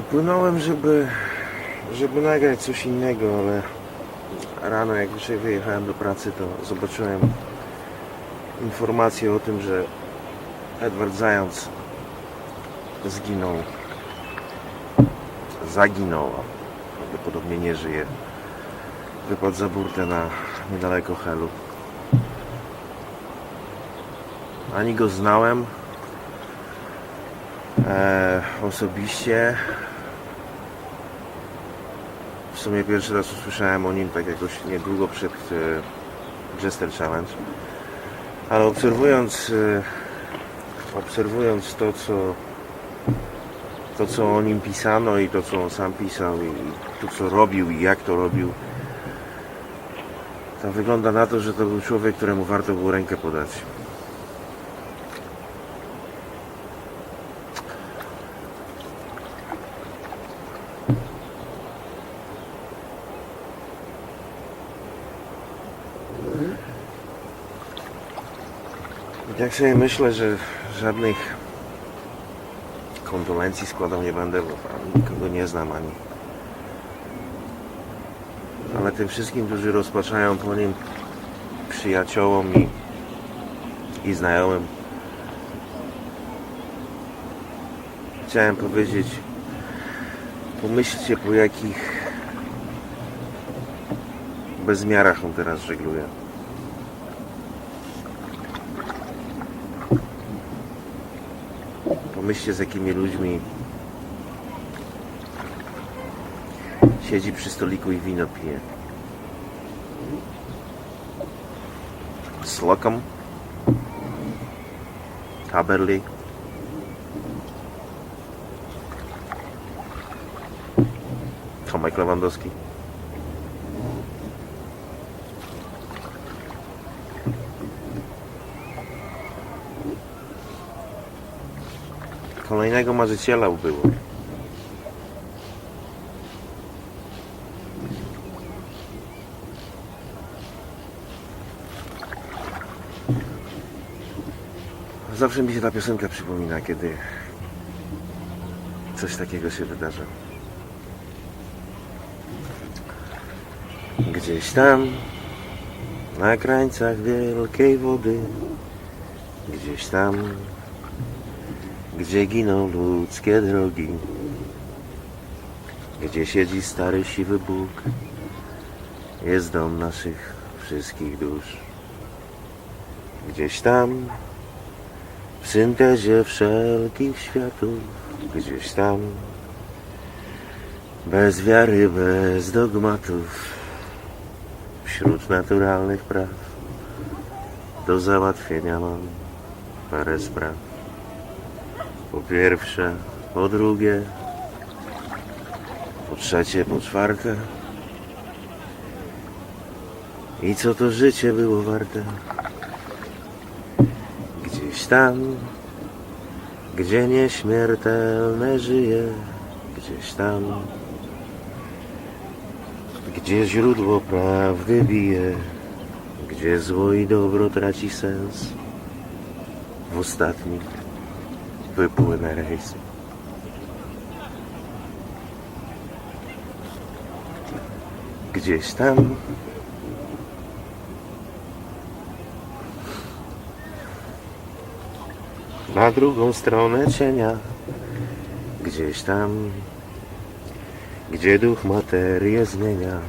Płynąłem, żeby, żeby nagrać coś innego, ale rano jak dzisiaj wyjechałem do pracy, to zobaczyłem informację o tym, że Edward Zając zginął. Zaginął, prawdopodobnie nie żyje. Wypadł za burtę na niedaleko Helu. Ani go znałem e, osobiście. W sumie pierwszy raz usłyszałem o nim tak jakoś niedługo przed e, Jester Challenge. Ale obserwując e, obserwując to co to co o nim pisano i to co on sam pisał i, i to co robił i jak to robił to wygląda na to, że to był człowiek, któremu warto było rękę podać. I tak sobie myślę, że żadnych kondolencji składał nie będę, bo nikogo nie znam ani. Ale tym wszystkim, którzy rozpaczają po nim przyjaciołom i, i znajomym chciałem powiedzieć pomyślcie po jakich bezmiarach on teraz żegluje. Pomyślcie z jakimi ludźmi siedzi przy stoliku i wino pije. Slocum, Haberly, Tomek Lewandowski. Kolejnego marzyciela ubyło. Zawsze mi się ta piosenka przypomina, kiedy coś takiego się wydarza. Gdzieś tam na krańcach wielkiej wody, gdzieś tam gdzie giną ludzkie drogi, gdzie siedzi stary siwy Bóg, jest dom naszych wszystkich dusz. Gdzieś tam, w syntezie wszelkich światów, gdzieś tam, bez wiary, bez dogmatów, wśród naturalnych praw, do załatwienia mam parę spraw. Po pierwsze, po drugie, po trzecie, po czwarte. I co to życie było warte? Gdzieś tam, gdzie nieśmiertelne żyje, gdzieś tam, gdzie źródło prawdy bije, gdzie zło i dobro traci sens. W ostatnim wypłynę rejs. Gdzieś tam. Na drugą stronę cienia. Gdzieś tam. Gdzie duch materię zmienia.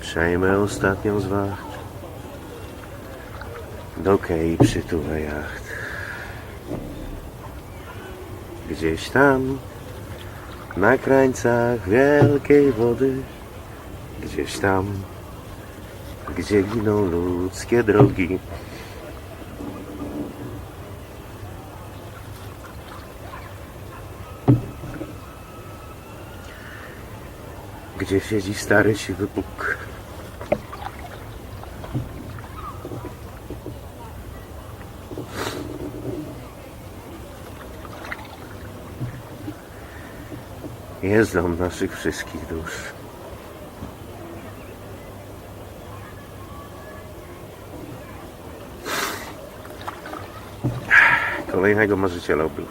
Przejmę ostatnią z wacht do kei przytulę jacht Gdzieś tam na krańcach wielkiej wody, gdzieś tam, gdzie giną ludzkie drogi. Gdzie siedzi stary siwy Bóg. Jest dom naszych wszystkich dusz. Kolejnego marzyciela ubył.